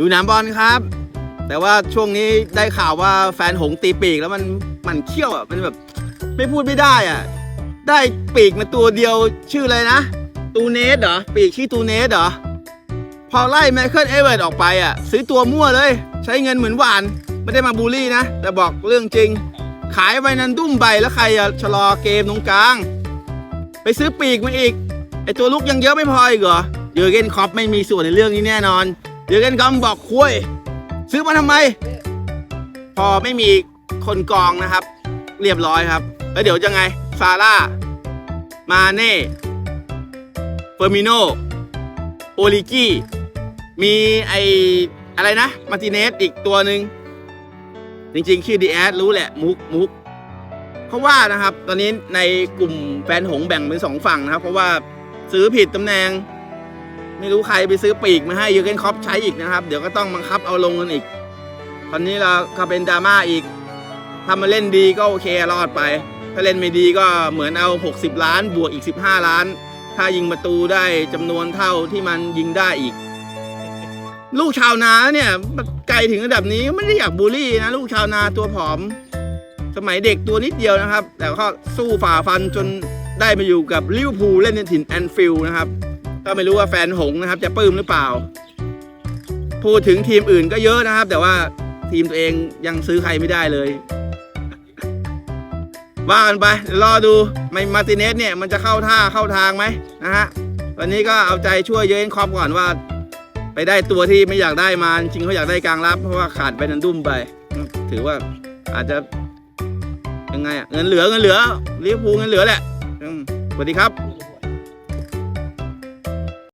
ดูหนามบอลครับ แต่ว่าช่วงนี้ได้ข่าวว่าแฟนหงตีปีกแล้วมันมันเขี้ยวอะมันแบบไม่พูดไม่ได้อะ ได้ปีกมาตัวเดียวชื่ออะไรนะ ตูเนสเหรอ ปีกชื่อตูเนสเหรอ พอไล่ไมเคิลเอเวอร์ตออกไปอะ ซื้อตัวมั่วเลย ใช้เงินเหมือนหวาน ไม่ได้มาบูลลี่นะ แต่บอกเรื่องจริง ขายไปนันดุ้มใบแล้วใครจะชะลอเกมตรงกลาง ไปซื้อปีกมาอีกไอตัวลุกยังเยอะไม่พออีกเหรอเยอเกนคอปไม่มีส่วนในเรื่องนี้แน่นอน เยอร์เกนคล็อปบอกคุยซื้อมาทำไม พอไม่มีคนกองนะครับ เรียบร้อยครับ แล้วเดี๋ยวจะไง ซาร่า มาเน่เฟอร์มิโน โอลิกี้ มีไออะไรนะ มาร์ติเนสอีกตัวหนึ่งจริงๆ ชื่อดีแอดรู้แหละ มุกมุกเขาว่านะครับ ตอนนี้ในกลุ่มแฟนหงแบ่งเป็นสองฝั่งนะครับ เพราะว่าซื้อผิดตำแหน่ง ไม่รู้ใครไปซื้อปีกมาให้ยูเกนคอปใช้อีกนะครับ เดี๋ยวก็ต้องบังคับเอาลงกันอีก ตอนนี้เราก็เป็นดราม่าอีก ถ้ามาเล่นดีก็โอเครอดไป ถ้าเล่นไม่ดีก็เหมือนเอา 60 ล้านบวกอีก 15 ล้าน ถ้ายิงประตูได้จำนวนเท่าที่มันยิงได้อีก ลูกชาวนาเนี่ยไกลถึงระดับนี้ไม่ได้อยากบูลลี่นะ ลูกชาวนาตัวผอม สมัยเด็กตัวนิดเดียวนะครับ แต่ก็สู้ฝ่าฟันจนได้มาอยู่กับลิเวอร์พูลเล่นในถิ่นแอนฟิลด์นะครับ ก็ไม่รู้ว่าแฟนหงนะครับ จะปลื้มหรือเปล่า พูดถึงทีมอื่นก็เยอะนะครับ แต่ว่าทีมตัวเองยังซื้อใครไม่ได้เลยว่ากันไปเดี๋ยวรอดูไมมาติเนสเนี่ยมันจะเข้าท่าเข้าทางไหมนะฮะวันนี้ก็เอาใจช่วยเยอะเอ็นคอปก่อนว่า ไปได้ตัวที่ไม่อยากได้มาจริงเขาอยากได้กลางรับ เพราะว่าขาดไปนันดุ้มไป ถือว่าอาจจะยังไงอะเงินเหลือเงินเหลือลิเวอร์พูลเงินเหลือแหละสวัสดีครับ